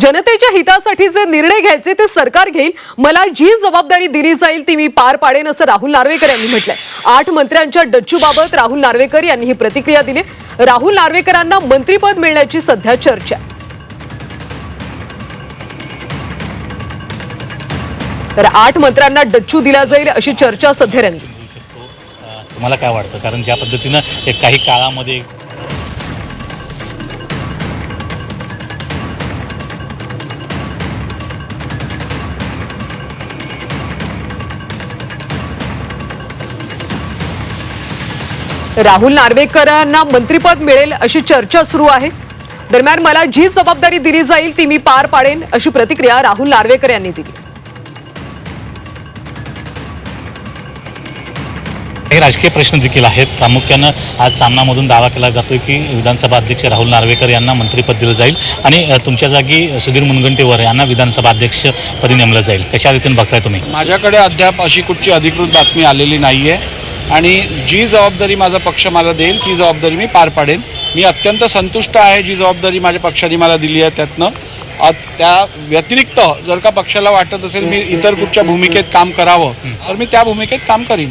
जनतेच्या हितासाठी जे निर्णय घ्यायचे ते सरकार घेईल. मला जी जबाबदारी दिली जाईल ती मी पार पाडेन असं राहुल नार्वेकर यांनी म्हटलंय. आठ मंत्र्यांच्या डच्चूबाबत राहुल नार्वेकर यांनी ही प्रतिक्रिया दिली. राहुल नार्वेकरांना मंत्रीपद मिळण्याची सध्या चर्चा आहे. तर आठ मंत्र्यांना डच्चू दिला जाईल अशी चर्चा सध्या रंगली. तुम्हाला काय वाटतं? कारण ज्या पद्धतीनं काही काळामध्ये राहुल नार्वेकरांना मंत्रीपद मिळेल अशी चर्चा सुरू आहे. दरम्यान मला जी जबाबदारी दिली जाईल ती मी पार पाडेन अशी प्रतिक्रिया राहुल नार्वेकर यांनी दिली. काही राजकीय प्रश्न देखील आहेत. प्रामुख्यानं आज सामनामधून दावा केला जातोय की विधानसभा अध्यक्ष राहुल नार्वेकर यांना मंत्रिपद दिलं जाईल आणि तुमच्या जागी सुधीर मुनगंटीवार यांना विधानसभा अध्यक्षपदी नेमलं जाईल. कशा रीतीने बघताय तुम्ही? माझ्याकडे अद्याप अशी कुठची अधिकृत बातमी आलेली नाही आहे आणि जी जबाबदारी माझा पक्ष मला देईल ती जबाबदारी मी पार पाडेन. मी अत्यंत संतुष्ट आहे जी जबाबदारी माझ्या पक्षाने मला दिली आहे त्यातनं. त्या व्यतिरिक्त जर का पक्षाला वाटत असेल मी इतर कुठच्या भूमिकेत काम करावं तर मी त्या भूमिकेत काम करीन.